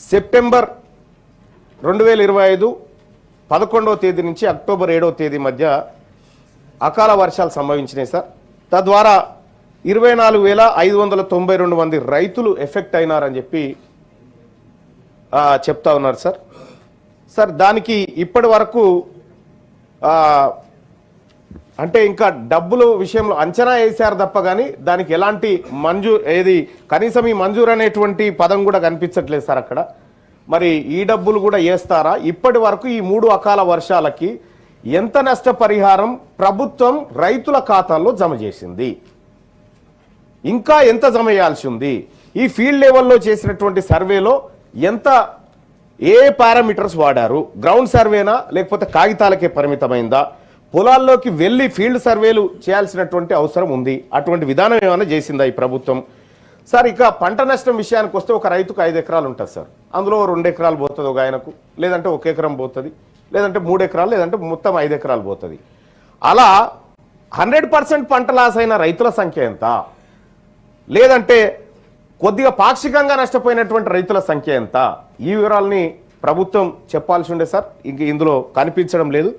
September రెండు వేల ఇరవై ఐదు పదకొండవ తేదీ నుంచి అక్టోబర్ ఏడవ తేదీ మధ్య అకాల వర్షాలు సంభవించినాయి సార్. తద్వారా ఇరవై నాలుగు వేల ఐదు వందల తొంభై రెండు మంది రైతులు ఎఫెక్ట్ అయినారని చెప్పి చెప్తా ఉన్నారు సార్. సార్ దానికి ఇప్పటి వరకు అంటే ఇంకా డబ్బులు విషయంలో అంచనా వేశారు తప్ప కానీ దానికి ఎలాంటి మంజూ ఏది కనీసం ఈ మంజూరు అనేటువంటి పదం కూడా కనిపించట్లేదు సార్ అక్కడ. మరి ఈ డబ్బులు కూడా వేస్తారా? ఇప్పటి వరకు ఈ మూడు అకాల వర్షాలకి ఎంత నష్టపరిహారం ప్రభుత్వం రైతుల ఖాతాల్లో జమ చేసింది? ఇంకా ఎంత జమ చేయాల్సి ఉంది? ఈ ఫీల్డ్ లెవెల్లో చేసినటువంటి సర్వేలో ఎంత ఏ పారామీటర్స్ వాడారు? గ్రౌండ్ సర్వేనా? లేకపోతే కాగితాలకే పరిమితమైందా? పొలాల్లోకి వెళ్ళి ఫీల్డ్ సర్వేలు చేయాల్సినటువంటి అవసరం ఉంది. అటువంటి విధానం ఏమైనా చేసిందా ఈ ప్రభుత్వం? సార్ ఇక పంట నష్టం విషయానికి వస్తే ఒక రైతుకు ఐదు ఎకరాలు ఉంటుంది సార్. అందులో రెండు ఎకరాలు పోతుంది ఒక ఆయనకు లేదంటే ఒక ఎకరం పోతుంది లేదంటే మూడు ఎకరాలు లేదంటే మొత్తం ఐదు ఎకరాలు పోతుంది. అలా హండ్రెడ్ పర్సెంట్ పంట లాస్ అయిన రైతుల సంఖ్య ఎంత? లేదంటే కొద్దిగా పాక్షికంగా నష్టపోయినటువంటి రైతుల సంఖ్య ఎంత? ఈ వివరాలని ప్రభుత్వం చెప్పాల్సి ఉండే సార్. ఇంక ఇందులో కనిపించడం లేదు.